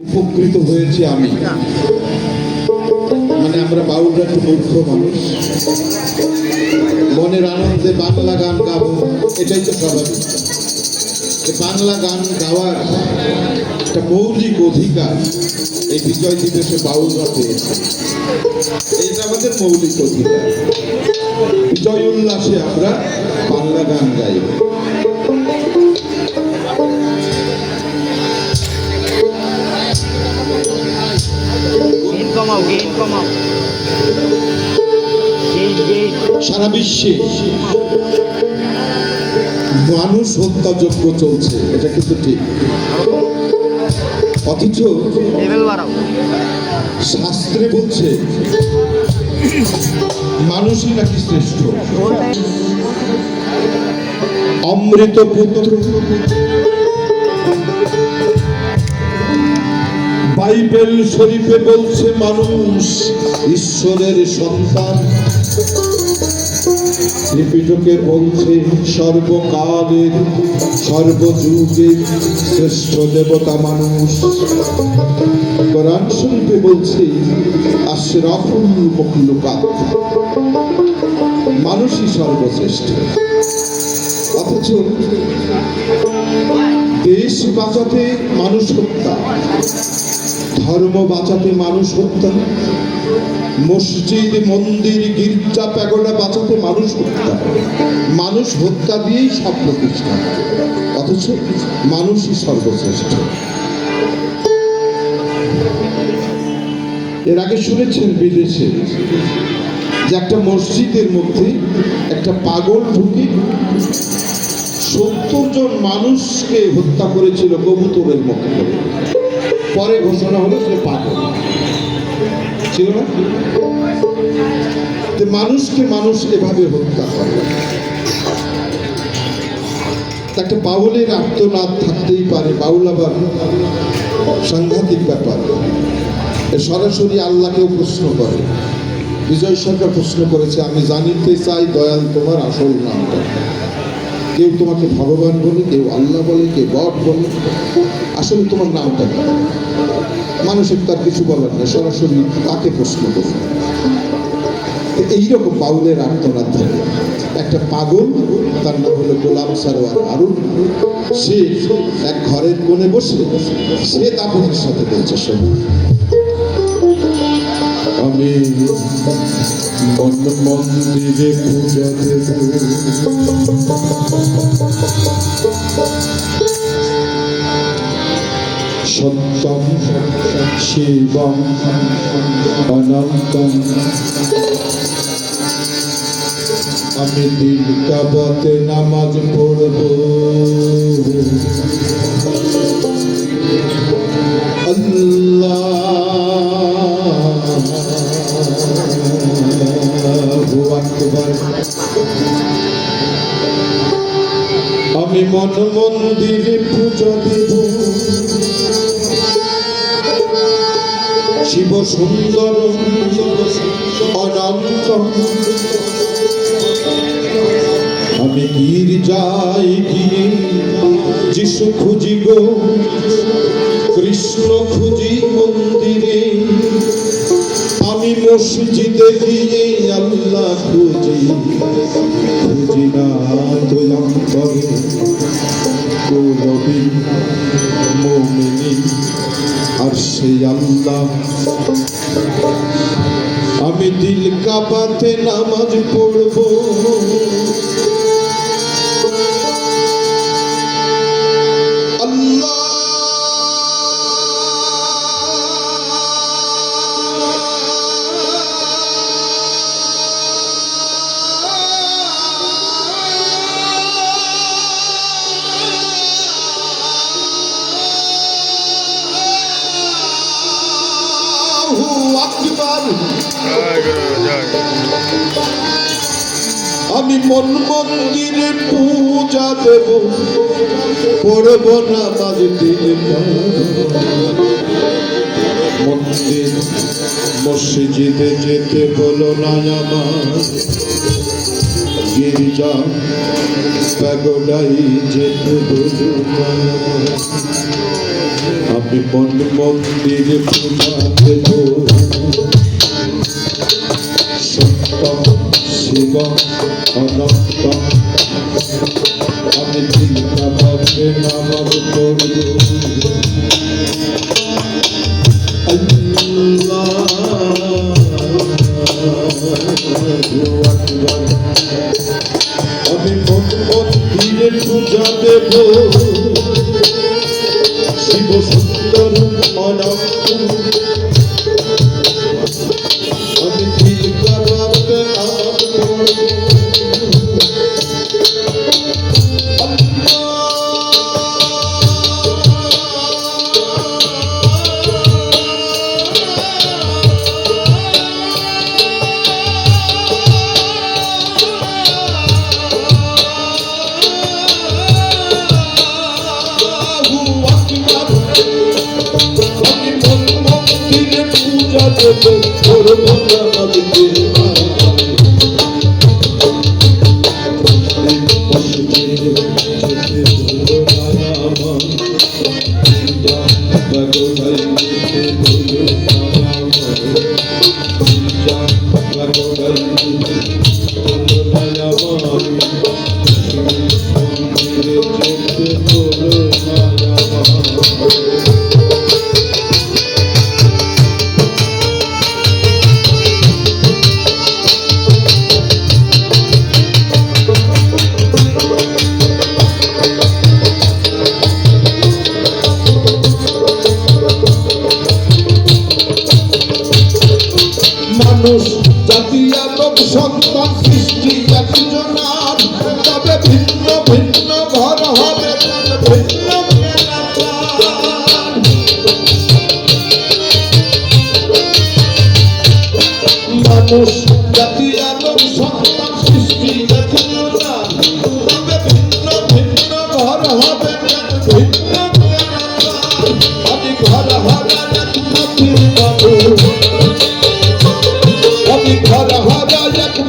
উপকৃত হয়েছি আমি। মানে আমরা বাউলরা একটু মূর্খ মানুষ। মনের আনন্দে বাংলা গান গাবো, এটাই তো স্বাভাবিক। বাংলা গান গাওয়ার একটা মৌলিক অধিকার এই বিজয় দিবসে বাউলরা পেয়েছে। এটা আমাদের মৌলিক অধিকার। বিজয় উল্লাসে আমরা বাংলা গান গাইব কমাও গেইন কমাও। সারা বিশ্বে মানুষ হত্যাযজ্ঞ চলছে এটা কিন্তু ঠিক। অথচ শাস্ত্রে বলছে মানুষই নাকি শ্রেষ্ঠ। অমৃত পুত্র বাইবেল শরীফে বলছে, মানুষ ঈশ্বরের সন্তান। ত্রিপিটকে বলছে, সর্বকালের, সর্বযুগের শ্রেষ্ঠ দেবতা মানুষ। কোরআন শরীফে বলছে, আশরাফুল মখলুকাত, মানুষই সর্বশ্রেষ্ঠ। অথচ দেশ বাঁচাতে মানুষ হত্যা। ধর্ম বাঁচাতে মানুষ হত্যা। মসজিদ, মন্দির, গির্জা, প্যাগোডা বাঁচাতে মানুষ হত্যা। মানুষ হত্যা দিয়েই সব প্রতিষ্ঠা। অথচ মানুষই সর্বশ্রেষ্ঠ। এর আগে শুনেছেন বিদেশে যে একটা মসজিদের মধ্যে একটা পাগল ঢুকে সত্তর জন মানুষকে হত্যা করেছিল কবুতরের মতো করে। পরে ঘোষণা হলো সে পাগল। ছিল না? মানুষকে মানুষ এভাবে হত্যা করে। একটা বাউলের আত্মনাদ থাকতেই পারে বাউল আবার সাংঘাতিক ব্যাপার। সরাসরি আল্লাহকেও প্রশ্ন করে। বিজয় সরকার প্রশ্ন করেছে, আমি জানিতে চাই দয়াল তোমার আসল নামটা। কেউ তোমাকে ভগবান বলে, কেউ আল্লাহ বলে, কেউ গড বলে। আসলে তোমার নামটা কি? মানুষের তার কিছু বলার নেই, সরাসরি তাকে প্রশ্ন করবে এইরকম বাউলের আত্মনাদ থাকে একটা পাগল, তার নাম হলো গোলাম সারোয়ার আরুন সে এক ঘরের কোণে বসে, সে তাপসের সাথে বলছে, শোনো, আমি মন মন্দিরে পূজা দেব। সত্যম শিবম অনন্তম। আমি দিন কাবাতে নামাজ পড়ব। আমি মন মন্দিরে পুজো শিব সুন্দর, অনন্ত। আমি গির্জায় গিয়ে যিশু খুঁজি গো, কৃষ্ণ খুঁজি মন্দিরে। আমি মসজিদে গিয়ে আল্লাহ খুঁজি খুঁজি না তো অন্তরে সেই আল্লাহ। আমি দিল কাপাতে নামাজ পড়ব। আমি মন মন্দিরে পূজা দেব। পড়ব না দিলে মন্দির, মসজিদে যেতে বলো না আমার গির্জা, প্যাগোডাই যেতে বলো আমি মন মন্দিরে পূজা দেব। সত্য শিব অনন্ত আমি চিন্তা ভাবনে নামাজ পূজা দেব করব নামাজকে মানুষ সন্তান সৃষ্টি একজনার তবে ভিন্ন ভিন্ন ঘর হবে মানুষ জাতি এবং সন্তান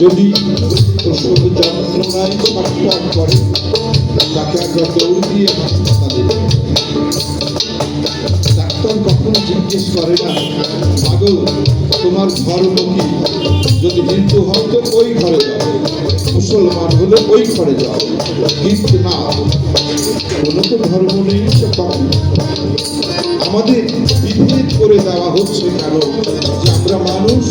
যদি ডাক্তার কখনো জিজ্ঞেস করে না মাগো তোমার ধর্ম কি? যদি হিন্দু হও তো ওই ঘরে যাও, মুসলমান হলে ওই ঘরে যাও কিন্তু না। কোনো তো ধর্ম নেই সে কখন আমাদের বিভেদ করে দেওয়া হচ্ছে কেন? যে আমরা মানুষ,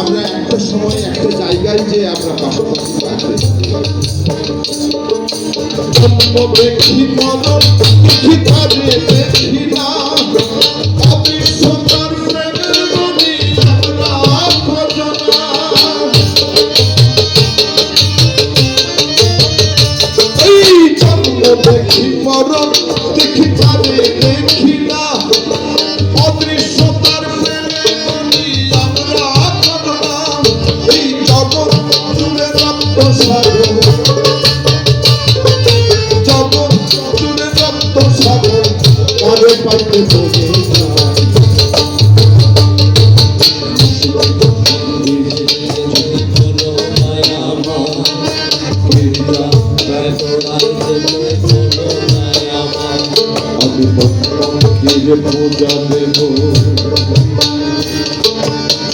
আমরা একটা সময় একটা জায়গায় যে আমরা পাশাপাশি থাকতে দেখি মরণ দেখি কাজে দেখি না ভক্তকে পূজা দেব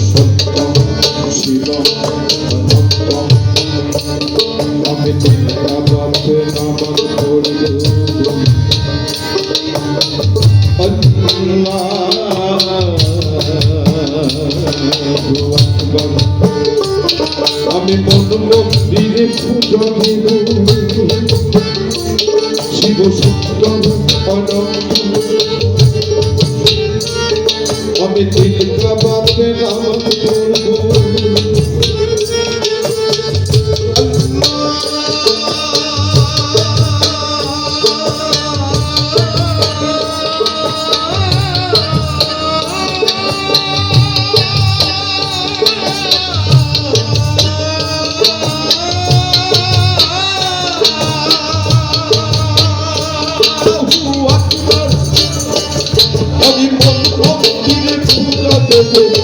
সত্য শিব আমি চিন্তা ভাবে নামাজ পড়ব আমি মন মন্দিরে পুজো দেব। দিলকাবাতে নাম